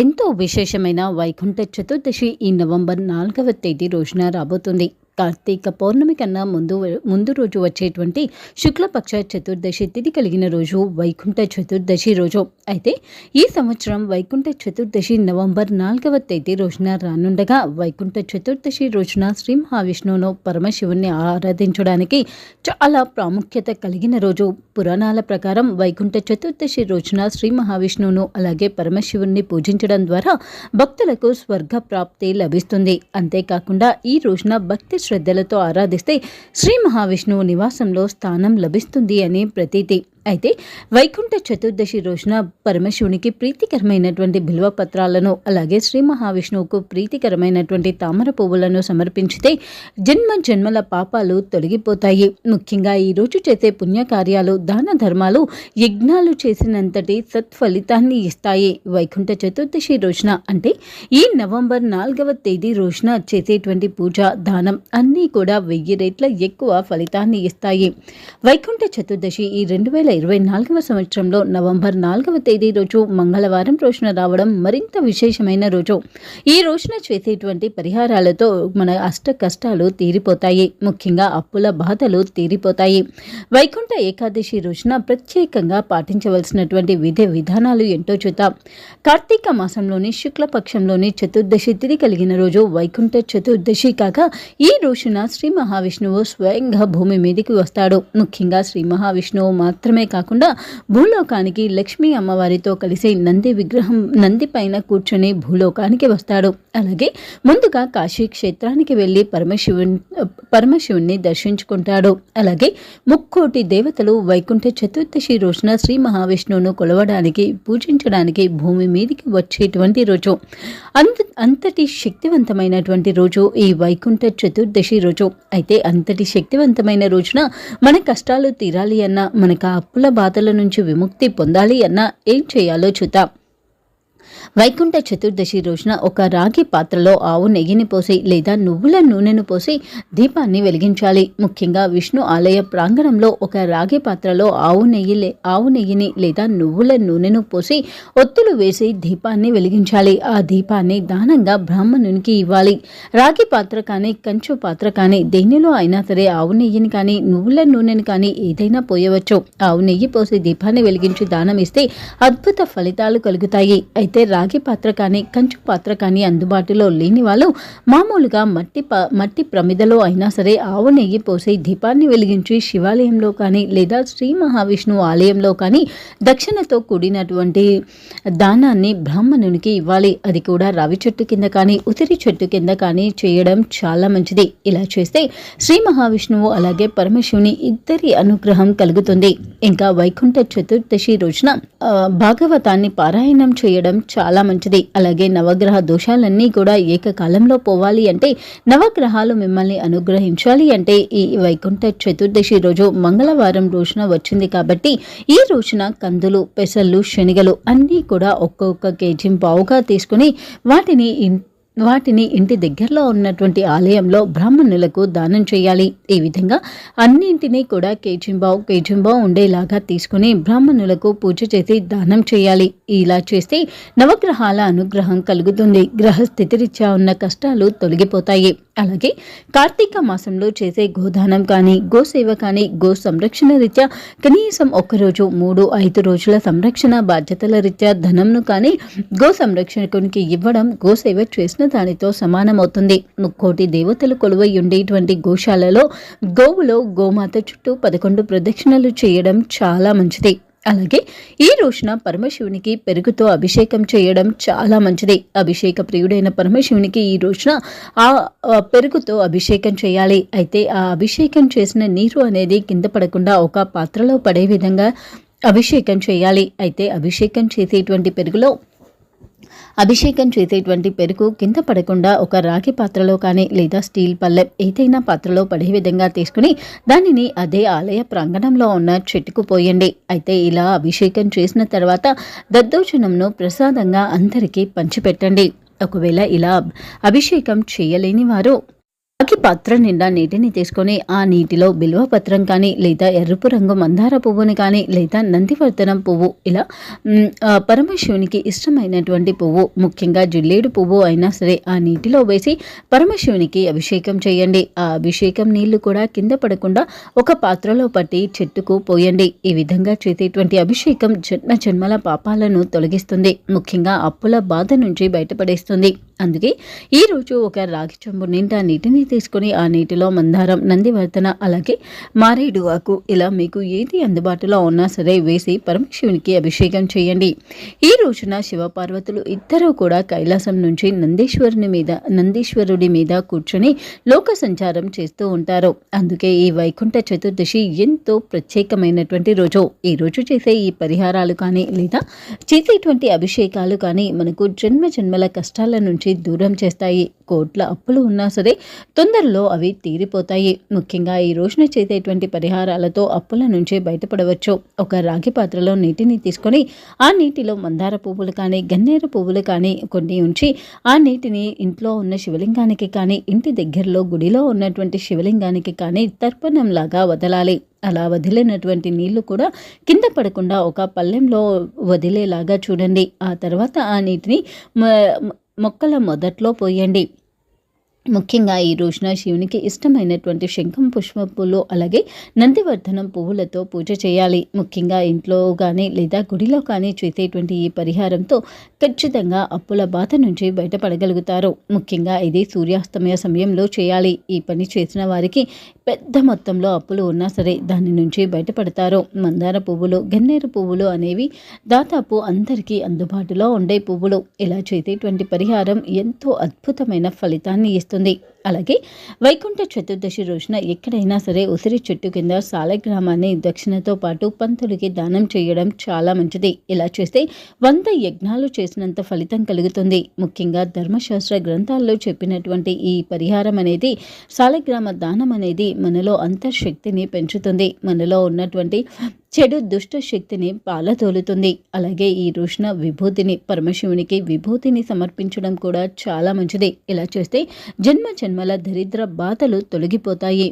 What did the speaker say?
ఎంతో విశేషమైన వైకుంఠ చతుర్దశి ఈ నవంబర్ నాలుగవ తేదీ రోజున రాబోతుంది. కార్తీక పౌర్ణమి కన్నా ముందు ముందు రోజు వచ్చేటువంటి శుక్లపక్ష చతుర్దశి తిథి కలిగిన రోజు వైకుంఠ చతుర్దశి రోజు. అయితే ఈ సంవత్సరం వైకుంఠ చతుర్దశి నవంబర్ నాలుగవ తేదీ రోజున రానుండగా వైకుంఠ చతుర్దశి రోజున శ్రీ మహావిష్ణువును పరమశివుణ్ణి ఆరాధించడానికి చాలా ప్రాముఖ్యత కలిగిన రోజు. పురాణాల ప్రకారం వైకుంఠ చతుర్దశి రోజున శ్రీ మహావిష్ణువును అలాగే పరమశివుణ్ణి పూజించడం ద్వారా భక్తులకు స్వర్గ ప్రాప్తి లభిస్తుంది. అంతేకాకుండా ఈ రోజున భక్తి శ్రద్ధలతో ఆరాధిస్తే శ్రీ మహావిష్ణువు నివాసంలో స్థానం లభిస్తుంది అనే ప్రతీతి. అయితే వైకుంఠ చతుర్దశి రోజున పరమశివునికి ప్రీతికరమైనటువంటి బిల్వ పత్రాలను అలాగే శ్రీ మహావిష్ణువుకు ప్రీతికరమైనటువంటి తామర పువ్వులను సమర్పించితే జన్మ జన్మల పాపాలు తొలగిపోతాయి. ముఖ్యంగా ఈ రోజు చేసే పుణ్యకార్యాలు దాన ధర్మాలు యజ్ఞాలు చేసినంతటి సత్ఫలితాన్ని ఇస్తాయి. వైకుంఠ చతుర్దశి రోజున అంటే ఈ నవంబర్ నాలుగవ తేదీ రోజున చేసేటువంటి పూజ దానం అన్నీ కూడా వెయ్యి రేట్ల ఎక్కువ ఫలితాన్ని ఇస్తాయి. వైకుంఠ చతుర్దశి ఈ రెండు వేల ఇరవై నాలుగవ సంవత్సరంలో నవంబర్ నాలుగవ తేదీ రోజు మంగళవారం రోజున రావడం మరింత విశేషమైన రోజు. ఈ రోజున చేసేటువంటి పరిహారాలతో మన అష్ట కష్టాలు తీరిపోతాయి. ముఖ్యంగా అప్పుల బాధలు తీరిపోతాయి. వైకుంఠ ఏకాదశి రోజున ప్రత్యేకంగా పాటించవలసినటువంటి విధి విధానాలు ఏంటో చూద్దాం. కార్తీక మాసంలోని శుక్లపక్షంలోని చతుర్దశి తిథి కలిగిన రోజు వైకుంఠ చతుర్దశి కాగా ఈ రోజున శ్రీ మహావిష్ణువు స్వయంగా భూమి మీదికి వస్తాడు. ముఖ్యంగా శ్రీ మహావిష్ణువు మాత్రమే మాత్రమే కాకుండా భూలోకానికి లక్ష్మీ అమ్మవారితో కలిసి నంది విగ్రహం నంది పైన కూర్చొని భూలోకానికి వస్తాడు. అలాగే ముందుగా కాశీ క్షేత్రానికి వెళ్ళి పరమశివుని పరమశివుణ్ణి దర్శించుకుంటాడు. అలాగే ముక్కోటి దేవతలు వైకుంఠ చతుర్దశి రోజున శ్రీ మహావిష్ణువును కొలవడానికి పూజించడానికి భూమి మీదికి వచ్చేటువంటి రోజు. అంత అంతటి శక్తివంతమైనటువంటి రోజు ఈ వైకుంఠ చతుర్దశి రోజు. అయితే అంతటి శక్తివంతమైన రోజున మన కష్టాలు తీరాలి అన్న మనకు అప్పుల బాధల నుంచి విముక్తి పొందాలి అన్నా ఏం చేయాలో చూద్దాం. వైకుంఠ చతుర్దశి రోజున ఒక రాగి పాత్రలో ఆవు నెయ్యిని పోసి లేదా నువ్వుల నూనెను పోసి దీపాన్ని వెలిగించాలి. ముఖ్యంగా విష్ణు ఆలయ ప్రాంగణంలో ఒక రాగి పాత్రలో ఆవు నెయ్యి ఆవు నెయ్యిని లేదా నువ్వుల నూనెను పోసి ఒత్తులు వేసి దీపాన్ని వెలిగించాలి. ఆ దీపాన్ని దానంగా బ్రాహ్మణునికి ఇవ్వాలి. రాగి పాత్ర కానీ కంచు పాత్ర కానీ దేనిలో అయినా సరే ఆవు నెయ్యిని కానీ నువ్వుల నూనెని కానీ ఏదైనా పోయవచ్చు. ఆవు నెయ్యి పోసి దీపాన్ని వెలిగించి దానం ఇస్తే అద్భుత ఫలితాలు కలుగుతాయి. అయితే రాగి పాత్ర కానీ కంచు పాత్ర కానీ అందుబాటులో లేని వాళ్ళు మామూలుగా మట్టి మట్టి ప్రమిదలో అయినా సరే ఆవు నెయ్యి పోసి దీపాన్ని వెలిగించి శివాలయంలో కానీ లేదా శ్రీ మహావిష్ణు ఆలయంలో కానీ దక్షిణతో కూడినటువంటి దానాన్ని బ్రాహ్మణునికి ఇవ్వాలి. అది కూడా రావి చెట్టు కింద కానీ ఉతిరి చెట్టు కింద కానీ చేయడం చాలా మంచిది. ఇలా చేస్తే శ్రీ మహావిష్ణువు అలాగే పరమశివుని ఇద్దరి అనుగ్రహం కలుగుతుంది. ఇంకా వైకుంఠ చతుర్దశి రోజున భాగవతాన్ని పారాయణం చేయడం చాలా మంచిది. అలాగే నవగ్రహ దోషాలన్నీ కూడా ఏకకాలంలో పోవాలి అంటే నవగ్రహాలు మిమ్మల్ని అనుగ్రహించాలి అంటే ఈ వైకుంఠ చతుర్దశి రోజు మంగళవారం రోజున వచ్చింది కాబట్టి ఈ రోజున కందులు పెసళ్ళు శనగలు అన్నీ కూడా ఒక్కొక్క కేజీ బావుగా తీసుకుని వాటిని వాటిని ఇంటి దగ్గరలో ఉన్నటువంటి ఆలయంలో బ్రాహ్మణులకు దానం చేయాలి. ఈ విధంగా అన్నింటినీ కూడా కేచింబావు కేచింబావు ఉండేలాగా తీసుకుని బ్రాహ్మణులకు పూజ చేసి దానం చేయాలి. ఇలా చేస్తే నవగ్రహాల అనుగ్రహం కలుగుతుంది. గ్రహ స్థితిరీత్యా ఉన్న కష్టాలు తొలగిపోతాయి. అలాగే కార్తీక మాసంలో చేసే గోదానం కానీ గోసేవ కానీ గో సంరక్షణ రీత్యా కనీసం ఒక్కరోజు మూడు ఐదు రోజుల సంరక్షణ బాధ్యతల రీత్యా ధనంను కానీ గో సంరక్షకునికి ఇవ్వడం గోసేవ చేసిన దానితో సమానమవుతుంది. ముక్కోటి దేవతలు కొలువై ఉండేటువంటి గోశాలలో గోవులో గోమాత చుట్టూ పదకొండు ప్రదక్షిణలు చేయడం చాలా మంచిది. అలాగే ఈ రోజున పరమశివునికి పెరుగుతో అభిషేకం చేయడం చాలా మంచిది. అభిషేక ప్రియుడైన పరమశివునికి ఈ రోజున ఆ పెరుగుతో అభిషేకం చేయాలి. అయితే ఆ అభిషేకం చేసిన నీరు అనేది కింద పడకుండా ఒక పాత్రలో పడే విధంగా అభిషేకం చేయాలి. అయితే అభిషేకం చేసేటువంటి పెరుగులో అభిషేకం చేసేటువంటి పెరుగు కింద పడకుండా ఒక రాగి పాత్రలో కానీ లేదా స్టీల్ పల్లె ఏదైనా పాత్రలో పడే విధంగా తీసుకుని దానిని అదే ఆలయ ప్రాంగణంలో ఉన్న చెట్టుకు పోయండి. అయితే ఇలా అభిషేకం చేసిన తర్వాత దద్దోజనంను ప్రసాదంగా అందరికీ పంచిపెట్టండి. ఒకవేళ ఇలా అభిషేకం చేయలేని వారు రాగి పాత్ర నిండా నీటిని తీసుకొని ఆ నీటిలో బిల్వ పత్రం కానీ లేదా ఎరుపు రంగు మందార పువ్వుని కానీ లేదా నందివర్ధనం పువ్వు ఇలా పరమశివునికి ఇష్టమైనటువంటి పువ్వు ముఖ్యంగా జుల్లేడు పువ్వు అయినా సరే ఆ నీటిలో వేసి పరమశివునికి అభిషేకం చేయండి. ఆ అభిషేకం నీళ్ళు కూడా కింద పడకుండా ఒక పాత్రలో పట్టి చెట్టుకు పోయండి. ఈ విధంగా చేసేటువంటి అభిషేకం జన్మ జన్మల పాపాలను తొలగిస్తుంది. ముఖ్యంగా అప్పుల బాధ నుంచి బయటపడేస్తుంది. అందుకే ఈరోజు ఒక రాగి చెంబు నిండా నీటిని తీసుకొని ఆ నీటిలో మందారం నందివర్ధన అలాగే మారేడు ఆకు ఇలా మీకు ఏది అందుబాటులో ఉన్నా సరే వేసి పరమశివునికి అభిషేకం చేయండి. ఈ రోజున శివపార్వతులు ఇద్దరూ కూడా కైలాసం నుంచి నందీశ్వరుని మీద నందీశ్వరుడి మీద కూర్చొని లోక సంచారం చేస్తూ ఉంటారు. అందుకే ఈ వైకుంఠ చతుర్దశి ఎంతో ప్రత్యేకమైనటువంటి రోజు. ఈ రోజు చేసే ఈ పరిహారాలు కానీ లేదా చేసేటువంటి అభిషేకాలు కానీ మనకు జన్మ జన్మల కష్టాల నుంచి దూరం చేస్తాయి. కోట్ల అప్పులు ఉన్నా సరే తొందరలో అవి తీరిపోతాయి. ముఖ్యంగా ఈ రోజున చేసేటువంటి పరిహారాలతో అప్పుల నుంచి బయటపడవచ్చు. ఒక రాగి పాత్రలో నీటిని తీసుకొని ఆ నీటిలో మందార పువ్వులు కానీ గన్నేరు పువ్వులు కానీ కొన్ని ఉంచి ఆ నీటిని ఇంట్లో ఉన్న శివలింగానికి కానీ ఇంటి దగ్గరలో గుడిలో ఉన్నటువంటి శివలింగానికి కానీ తర్పణంలాగా వదలాలి. అలా వదిలినటువంటి నీళ్ళు కూడా కింద పడకుండా ఒక పళ్ళెంలో వదిలేలాగా చూడండి. ఆ తర్వాత ఆ నీటిని మొక్కల మొదట్లో పోయండి. ముఖ్యంగా ఈ రోజున శివునికి ఇష్టమైనటువంటి శంఖం పుష్ప అలాగే నందివర్ధనం పువ్వులతో పూజ చేయాలి. ముఖ్యంగా ఇంట్లో కానీ లేదా గుడిలో కానీ చేసేటువంటి ఈ పరిహారంతో ఖచ్చితంగా అప్పుల బాధ నుంచి బయటపడగలుగుతారు. ముఖ్యంగా ఇది సూర్యాస్తమయ సమయంలో చేయాలి. ఈ పని చేసిన వారికి పెద్ద మొత్తంలో అప్పులు ఉన్నా సరే దాని నుంచి బయటపడతారు. మందార పువ్వులు గన్నేరు పువ్వులు అనేవి దాదాపు అందరికీ అందుబాటులో ఉండే పువ్వులు. ఇలా చేసేటువంటి పరిహారం ఎంతో అద్భుతమైన ఫలితాన్ని ఇస్తుంది. అలాగే వైకుంఠ చతుర్దశి రోజున ఎక్కడైనా సరే ఉసిరి చెట్టు కింద సాలగ్రామాన్ని దక్షిణతో పాటు పంతులకి దానం చేయడం చాలా మంచిది. ఇలా చేస్తే వంద యజ్ఞాలు చేసినంత ఫలితం కలుగుతుంది. ముఖ్యంగా ధర్మశాస్త్ర గ్రంథాల్లో చెప్పినటువంటి ఈ పరిహారం అనేది సాలగ్రామ దానం అనేది మనలో అంతర్శక్తిని పెంచుతుంది. మనలో ఉన్నటువంటి చెడు దుష్ట శక్తిని పాలతోలుతుంది. అలాగే ఈ రోజున విభూతిని పరమశివునికి విభూతిని సమర్పించడం కూడా చాలా మంచిది. ఇలా చేస్తే జన్మ జన్మల దరిద్ర బాధలు తొలగిపోతాయి.